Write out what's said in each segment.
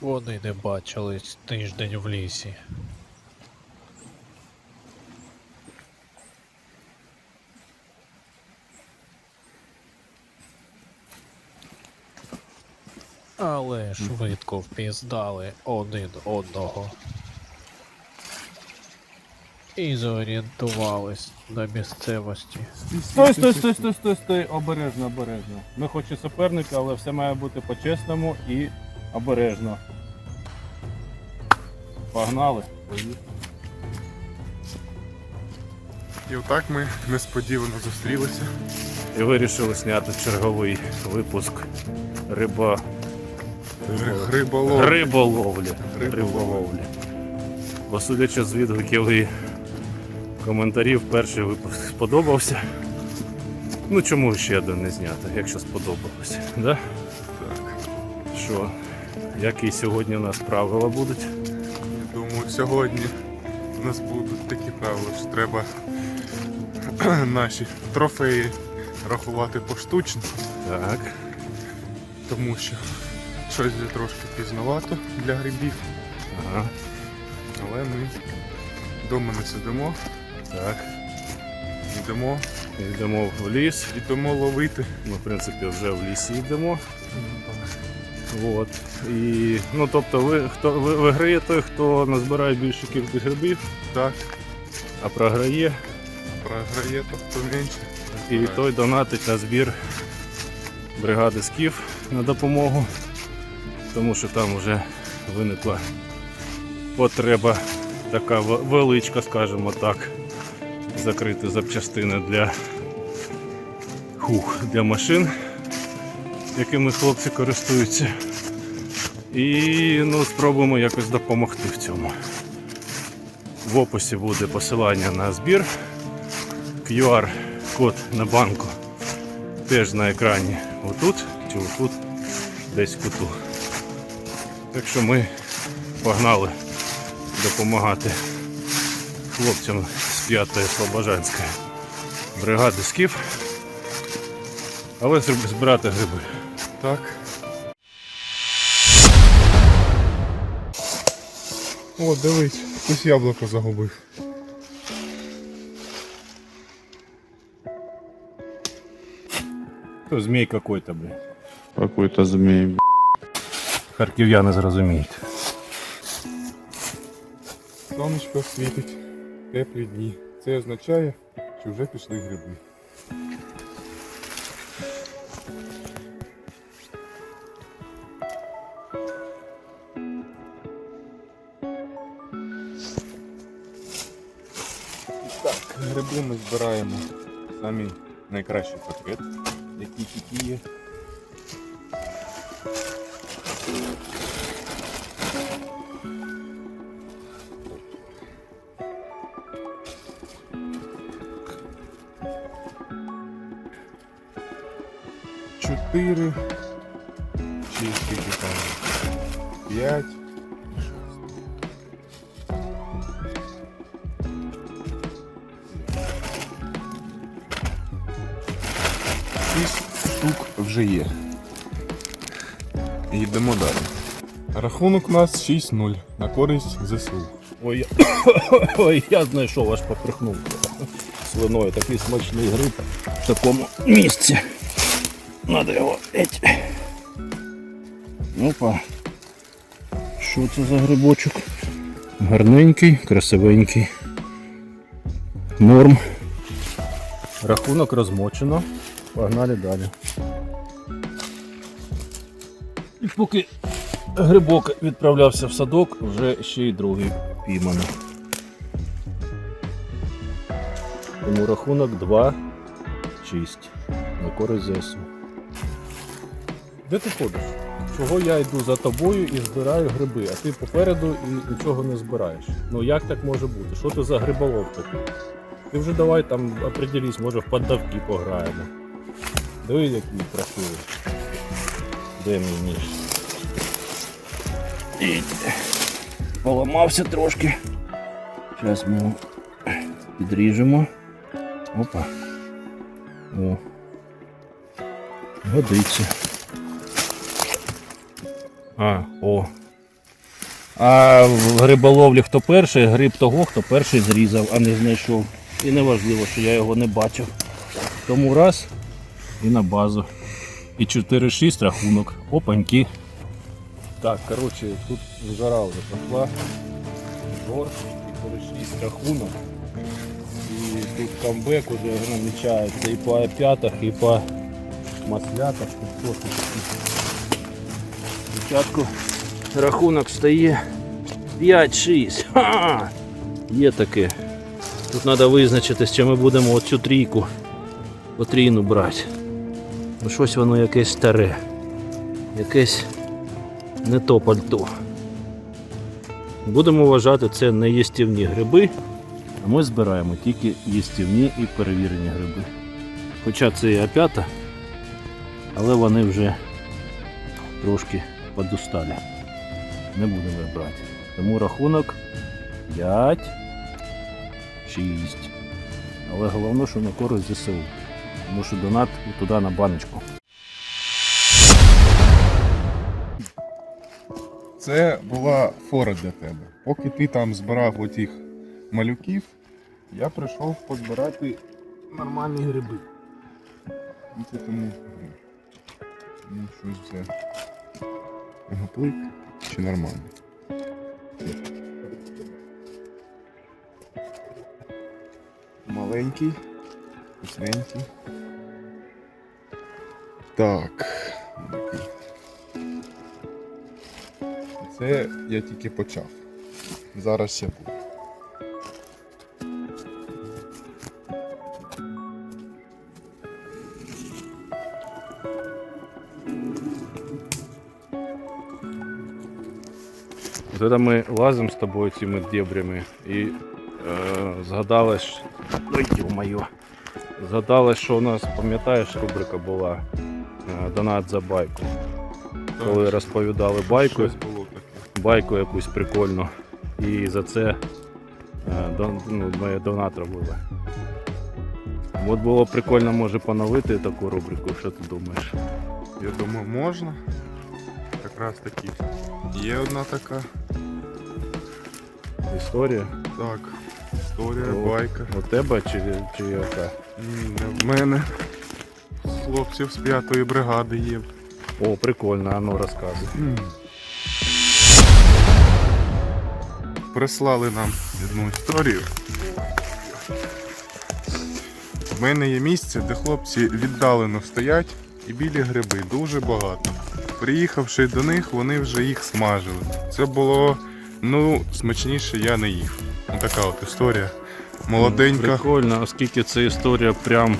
Вони не бачились тиждень в лісі. Але швидко впізнали один одного. І зорієнтувались на місцевості. Стой, стой, стой, стой, стой, стой, обережно, обережно. Ми хоч і суперники, але все має бути по-чесному і обережно. Погнали. І отак ми несподівано зустрілися. І вирішили зняти черговий випуск риба... Риболовлі. Риболовлі. Риболовлі. Бо судячи з відгуків і коментарів, перший випуск сподобався. Ну чому ще один не зняти, якщо сподобалося, да? Так. Що, які сьогодні у нас правила будуть? Сьогодні у нас будуть такі правила, що треба наші трофеї рахувати поштучно, Так. тому що щось вже трошки пізновато для грибів, Ага. але ми вдома не сидимо, Так. йдемо, Йдемо в ліс. йдемо ловити. Ми, в принципі, вже в лісі йдемо. От. І, ну, тобто, ви, хто, ви, виграє той, хто назбирає більшу кількість грибів, Так, а програє, програє, то хто менше. і той донатить на збір бригади скіф на допомогу, тому що там вже виникла потреба така величка, скажімо так, закрити запчастини для, хух, для машин, якими хлопці користуються. І ну, спробуємо якось допомогти в цьому. В описі буде посилання на збір. QR-код на банку теж на екрані отут чи отут, десь в куту. Так що ми погнали допомагати хлопцям з 5-ї Слобожанської бригади Скіф. Але збирати гриби. Так. О, дивись, хтось яблуко загубив. То змій какой-то, блін. Какой-то змей. Харків'яни зрозуміють. Сонечко світить, теплі дні. Це означає, що вже пішли гриби. Так, гриби ми збираємо самі найкращий пакет, який тільки є. Рахунок у нас 6-0 на користь ЗСУ. Ой, я... Ой, я знайшов, аж поприхнув свиною. Такий смачний гриб в такому місці. Надо його еть. Опа. Що це за грибочок? Гарненький, красивенький. Норм. Рахунок розмочено. Погнали далі. І поки грибок відправлявся в садок, вже ще й другий піймано. Тому рахунок 2-6 на користь ЗСУ. Де ти ходиш? Чого я йду за тобою і збираю гриби, а ти попереду і нічого не збираєш? Ну як так може бути? Що ти за гриболов такий? Ти вже давай там определись, може в поддавки пограємо. Диви, який красивий. Де мій ніж? І поламався трошки. Зараз ми його підріжемо. Опа. О. Годиться. А, о. А в риболовлі хто перший, гриб того, хто перший зрізав, а не знайшов. І не важливо, що я його не бачив. Тому раз і на базу. І 4-6 рахунок. Опаньки. Так, коротше, тут жара вже пішла. Жор, 4-6 рахунок. І тут камбек уже намічається і по опятах, і по маслятах. Спочатку рахунок стає 5-6. Ха! Є таке. Тут треба визначитись, чи ми будемо оцю трійку потрійну брати. Бо щось воно якесь старе. Якесь не то пальто. Будемо вважати це не їстівні гриби, а ми збираємо тільки їстівні і перевірені гриби. Хоча це і опята, але вони вже трошки подусталі. Не будемо брати. Тому рахунок 5, 6. Але головне, що на користь ЗСУ. Тому що донат туди на баночку. Це була фора для тебе. Поки ти там збирав отих малюків, я прийшов позбирати нормальні гриби. І це тому ну, щось це гаплик чи нормально. Маленький, вкусненький. Так. Це я тільки почав. Зараз ще буде. Тоді ми лазимо з тобою цими дебрями і е, згадали, що... Ой, моє. Згадали, що у нас, пам'ятаєш, рубрика була е, Донат за байку. Коли розповідали байку. Байку якусь прикольну. І за це е, ну, ми донат робили. От було прикольно, може, поновити таку рубрику, що ти думаєш? Я думаю, можна. Якраз таки. Є одна така. Історія Так. Історія, О. байка. у тебе чи, чи яка? Не в мене. Хлопців з п'ятої бригади є. О, прикольно, а ну розказуй. Прислали нам одну історію. В мене є місце, де хлопці віддалено стоять і білі гриби дуже багато. Приїхавши до них, вони вже їх смажили. Це було ну, смачніше я не їв. Ось така от історія. Молоденька. Прикольно, оскільки це історія прям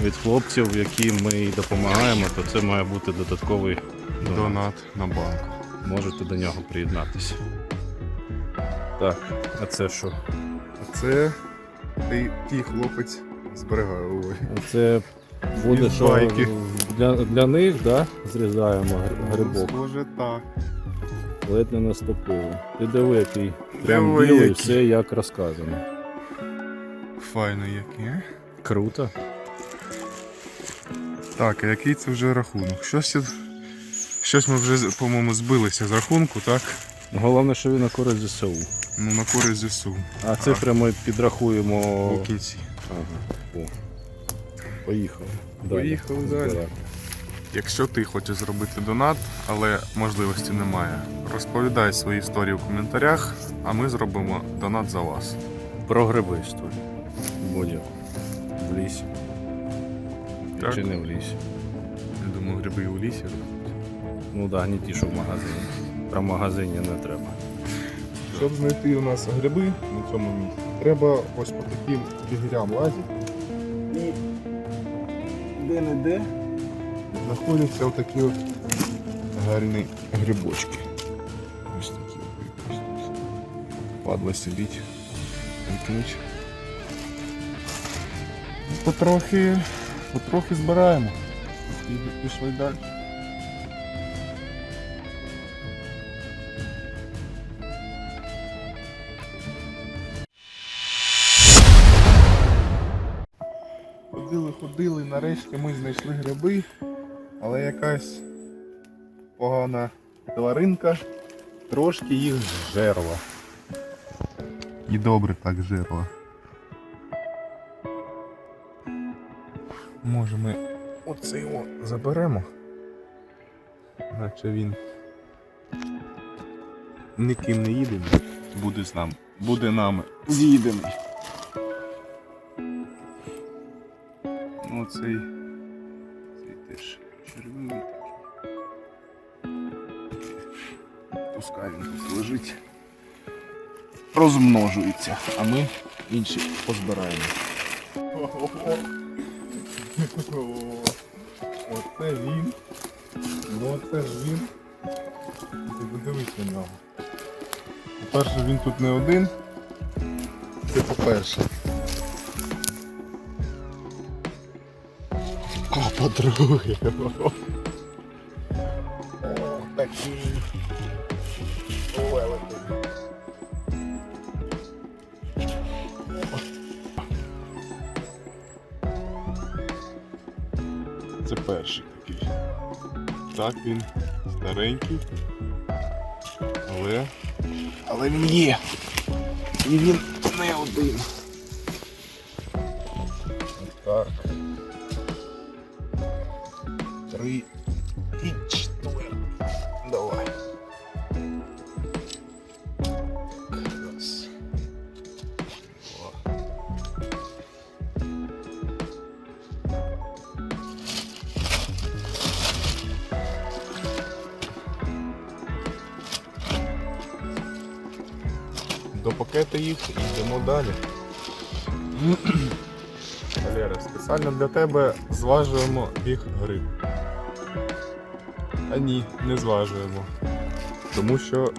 від хлопців, яким ми допомагаємо, то це має бути додатковий донат. Донат на банк. Можете до нього приєднатися. Так, а це що? А це ти, ті хлопець зберігає ой. Це буде що байки. для, для них, да? Зрізаємо грибок. Схоже, так. Ледь не наступили. Ти диви, який прям Диви, білий, який. все як розказано. Файно який. а? Круто. Так, а який це вже рахунок? Щось, я- щось ми вже, по-моєму, збилися з рахунку, так? Головне, що він на користь ЗСУ. Ну, на користь ЗСУ. А цифри ми підрахуємо. У кінці. Ага. О. Поїхали. Поїхали далі. Якщо ти хочеш зробити донат, але можливості немає, розповідай свої історії в коментарях, а ми зробимо донат за вас. Про гриби історію. Будь в лісі. Так. Чи не в лісі? Я думаю, гриби і у лісі. Ну так, да, не ті, що в магазині. Про магазині не треба. Щоб знайти у нас гриби на цьому місці, треба ось по таким фігурям лазити. І де-не-де знаходяться отакі от гарні грибочки. Ось такі. Падла сидить, вікнуть. Потрохи, потрохи збираємо. І пішли далі. Ходили, нарешті ми знайшли гриби, але якась погана тваринка трошки їх жерла. І добре так жерла. Може ми оце його заберемо? Наче він ніким не їде, буде з нами. Буде нами з'їдений. Ну цей. Теж червивий такий. Пускай він тут лежить. Розмножується, а ми інші позбираємо. Оце він. Ну оце ж він. Ти подивись на нього. По-перше, він тут не один. Це по-перше. По-друге. Такий. великий. Це перший такий. Так він старенький. Але. Але він є. І він не один. Так. Три і четвертий. Давай. Раз. Два. До пакета їх йдемо далі. Валера, спеціально для тебе зважуємо біг гриб. Ні, не зважуємо. Тому що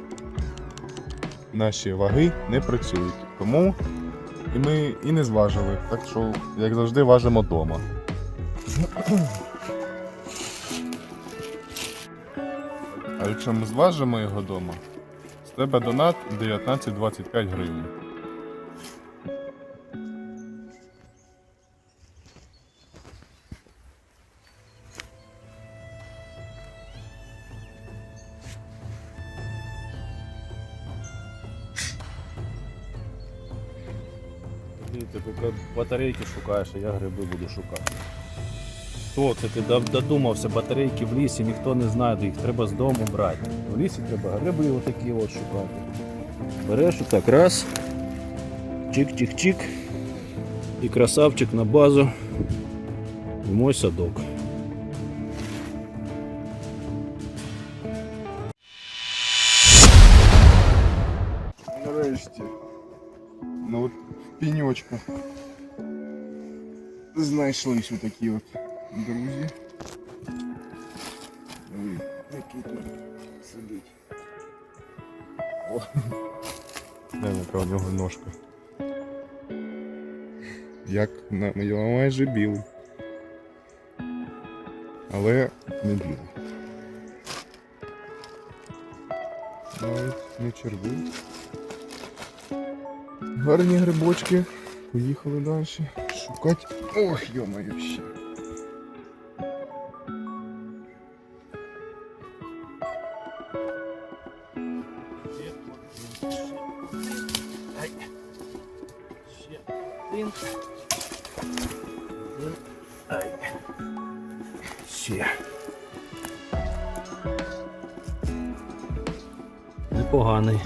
наші ваги не працюють. Тому і ми і не зважили. Так що, як завжди, важимо вдома. А якщо ми зважимо його вдома, з тебе донат 19-25 гривень. Батарейки шукаєш, а я гриби буду шукати. Хто це ти додумався, батарейки в лісі, ніхто не знає, де їх треба з дому брати. В лісі треба гриби отакі от шукати. Береш отак раз. Чик-чик-чик. І красавчик на базу. В мой садок. Нарешті. Ну от в піньочках знайшлись отакі от друзі. Ой, який тут сидить. О. Не, яка у нього ножка. Як на я майже білий. Але не білий. Навіть не червивий. Гарні грибочки. Поїхали далі. Шукати. Ох, йо-моє ще. Ще. Непоганий.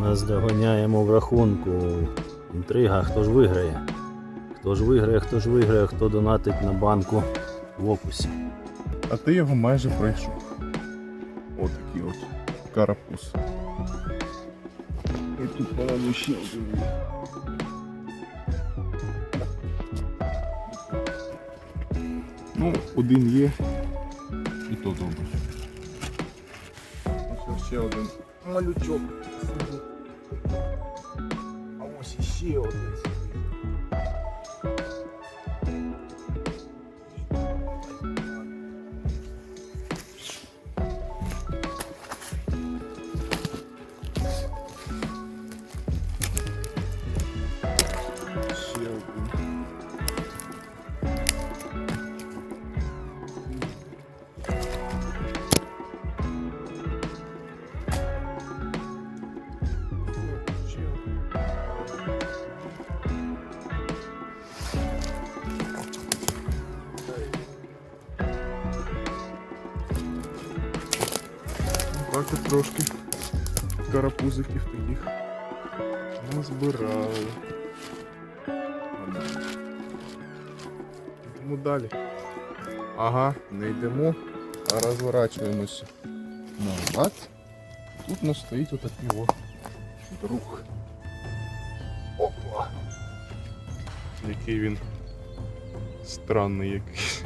Нас доганяємо в рахунку. Інтрига, хто ж виграє? Хто ж виграє, хто ж виграє, хто донатить на банку в окусі. А ти його майже пройшов. Отакий от карапуз. І тут пораду ще один. Ну, один є. І то добре. Ось ще один малючок сидить. Так от трошки карапузиків таких назбирали. Йдемо далі. Ага, не йдемо, а розворачуємося назад. Тут у нас стоїть отакий о друг. Опа! Який він странний якийсь.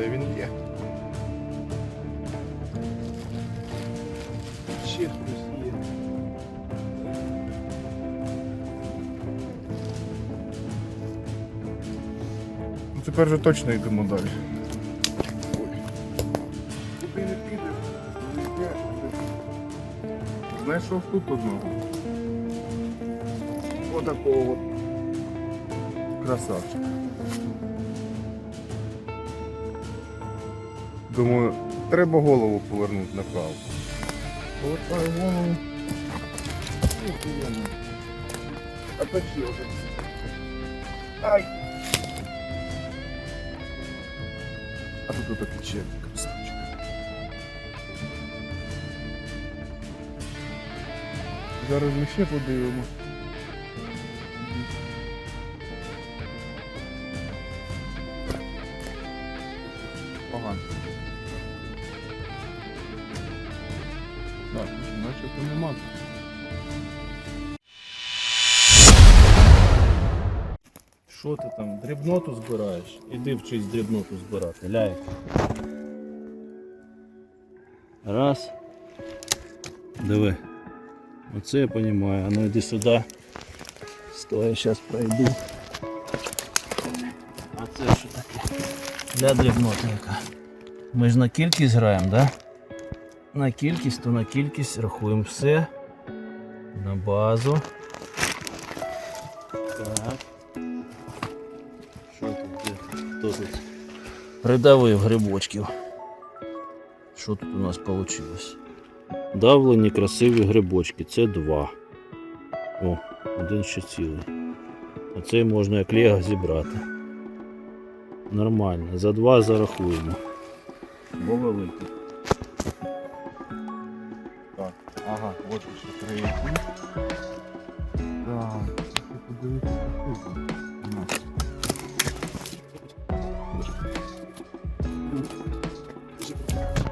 Але він є. Ще хтось є. Ну тепер вже точно йдемо далі. Куди не підеш? Не йдеш. Знайшов тут одного. Отакого от. Красавчика. Думаю, треба голову повернути направо. Повертаю голову. А то ще один. Ай! А тут отакий червь, красавчик. Зараз ми ще подивимось. Там, дрібноту збираєш? Іди вчись дрібноту збирати, ляй. Раз. Диви. Оце я розумію. А ну йди сюди. Стой, я зараз пройду. А це що таке? Для дрібнотника. Ми ж на кількість граємо, так? Да? На кількість, то на кількість рахуємо все. На базу. Так. Тут? Придавив грибочків. Що тут у нас вийшло? Давлені красиві грибочки. Це два. О, один ще цілий. А цей можна як лего зібрати. Нормально. За два зарахуємо. Бо великий.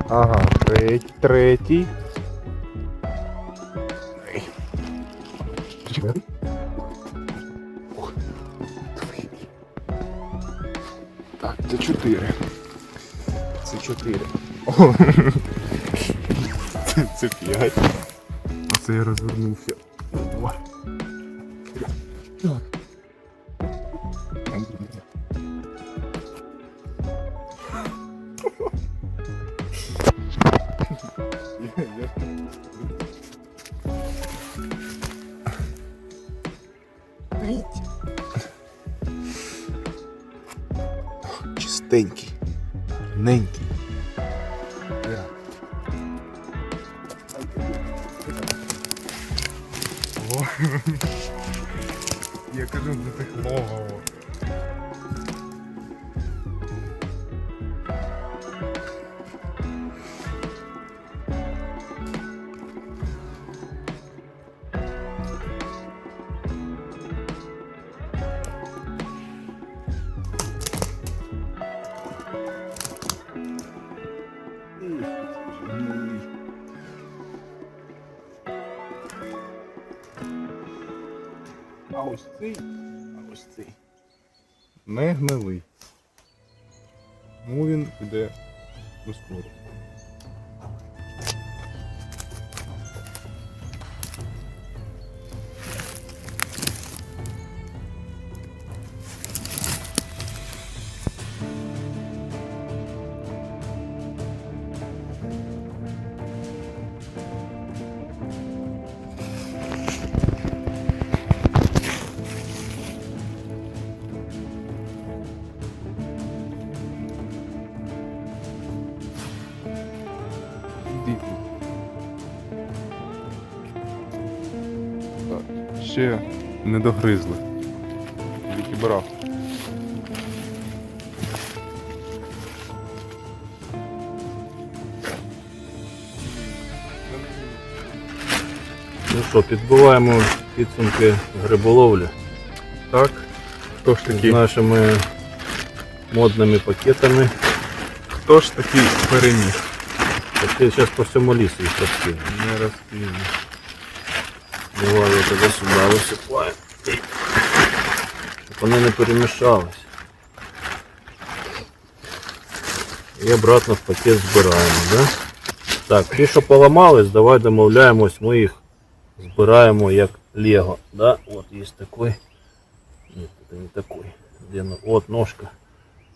Ага, третій. Третій. Так, це чотири. Це чотири. О. Це, це п'ять. Оце я розвернувся. О. Я кажу, до тих логово. ще не догризли. Відібрав. Ну що, підбиваємо підсумки гриболовлі. Так, хто ж такий? З нашими модними пакетами. Хто ж такий переміг? Таке зараз по всьому лісу їх розкину. Не розкину. Я тебе сюди висипаю. Щоб вони не перемішались. І обратно в пакет збираємо, да? Так, ті, що поламались, давай домовляємось, ми їх збираємо як Лего. Да? От є такий. Ні, це не такий. Де, от ножка.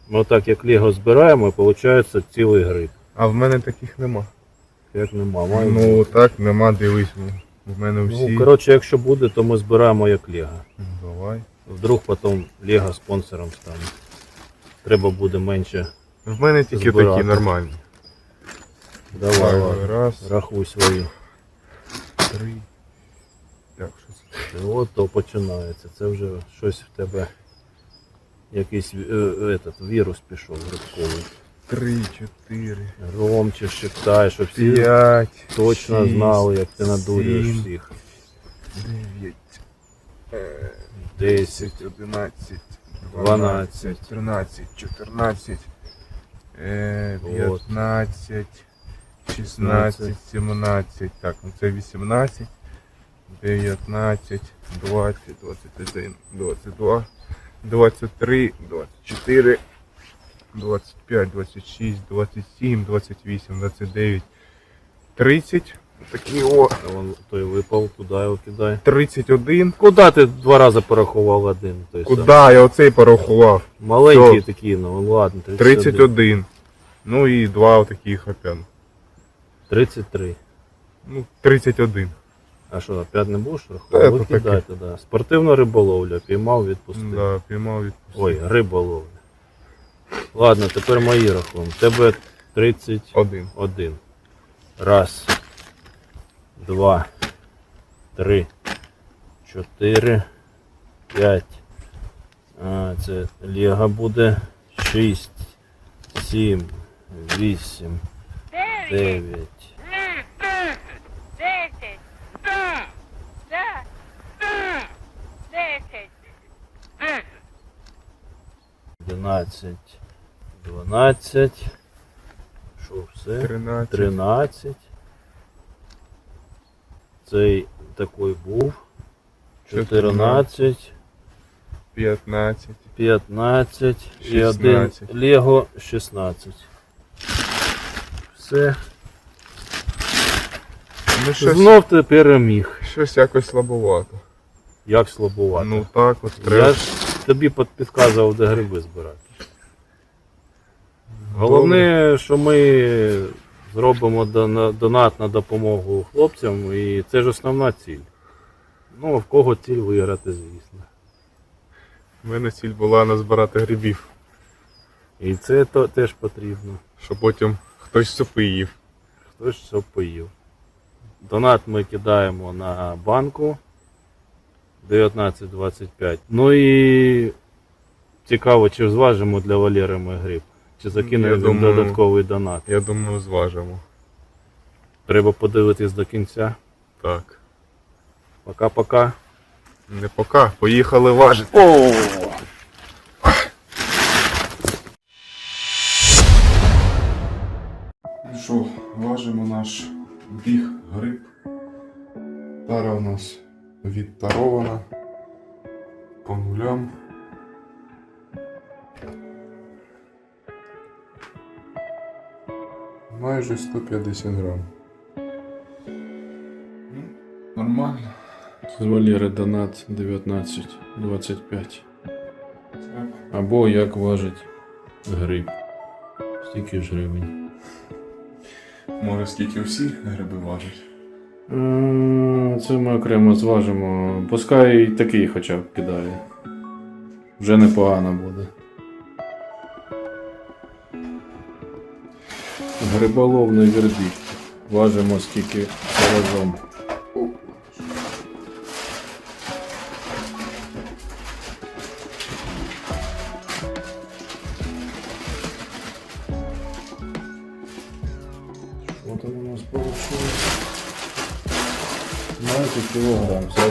Ми так як Лего збираємо і виходить цілий гриб. А в мене таких нема. Як нема. має Ну так, нема, дивись. Ну, В мене всі. Ну, коротше, якщо буде, то ми збираємо як Лего. Давай. Вдруг потім Лего спонсором стане. Треба буде менше. В мене тільки Збирати. такі нормальні. Давай, Давай, раз, рахуй свої. три. Так, що це? І от то починається. Це вже щось в тебе. Якийсь е, е, этот, вірус пішов грибковий. Три, чотири, Громче шептай, щоб всі п'ять, точно шість, знали, як ти надурюєш сім, всіх. дев'ять, е, Десять. 10, 11, Дванадцять. 12, 13, 14, е, Вот. 15, 16, 17, так, ну це 18, 19, 20, 21, 22, 23, 24, 25, 26, 27, 28, 29, 30, такі о, вон той випав, туди його кидай. 31. Куди ти два рази порахував один? Той Куда самий? я оцей порахував? Маленький Всьо. такий, ну ладно, 31. 31. Ну і два таких опять. 33. Ну, 31. А що, опять не будеш Та, рахувати? то Викидай туди. Спортивна риболовля, піймав, відпустив. Да, піймав відпустив. Ой, риболовля. Ладно, тепер мої рахунки. Тебе 31. Один. Раз, два, три, чотири, п'ять. Це ліга буде. Шість, сім, вісім, Дев'ять, дев'ять. десять, да, да, да, десять, 11, 12, що все? 13. 13. Цей такий був. 14, 15. 15 і один 16. Лего 16. Все. Ну щось, Знов ти переміг. щось якось слабовато. Як слабувати. Ну так, от треба. Я ж тобі підказував, де гриби збирати. Головне, що ми зробимо донат на допомогу хлопцям, і це ж основна ціль. Ну, а в кого ціль виграти, звісно. У мене ціль була назбирати грибів, І це то теж потрібно. щоб потім хтось супи їв. Хтось що поїв. Донат ми кидаємо на банку 19.25. Ну і цікаво, чи зважимо для Валери ми гриб. Чи закине він думаю- додатковий донат. Я думаю, зважимо. Треба подивитись до кінця. Так. Пока-пока. Не пока, поїхали важити. О! Ну що, важимо наш біг гриб. Тара у нас відтарована. По нулям. Майже 150 грам. Ну, Нормально. З Валери донат 1925. Так. Або як важить гриб. Стільки ж гривень. Може скільки всі гриби важать. Це ми окремо зважимо. Пускай такий хоча б кидає. Вже непогано буде. Гриболовний вердикт. Важимо скільки разом.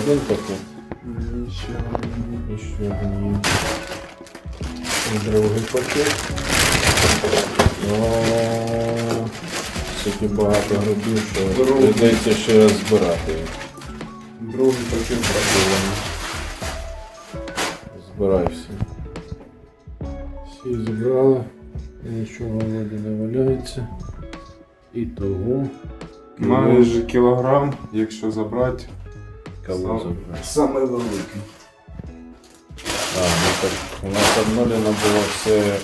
Один пакет. І ще один є. І другий пакет. О, Скільки багато грибів, що Другий. прийдеться ще раз збирати їх. другий пакет працювання. Збирай всі. Всі зібрали. Нічого в воді не валяється. І того. Майже кілограм, якщо забрати. Забрати? Саме великий. А, ну так у нас обновлено було все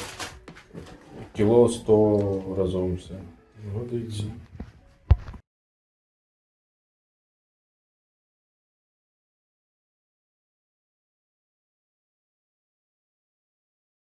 кіло 100 разом все. Годиться.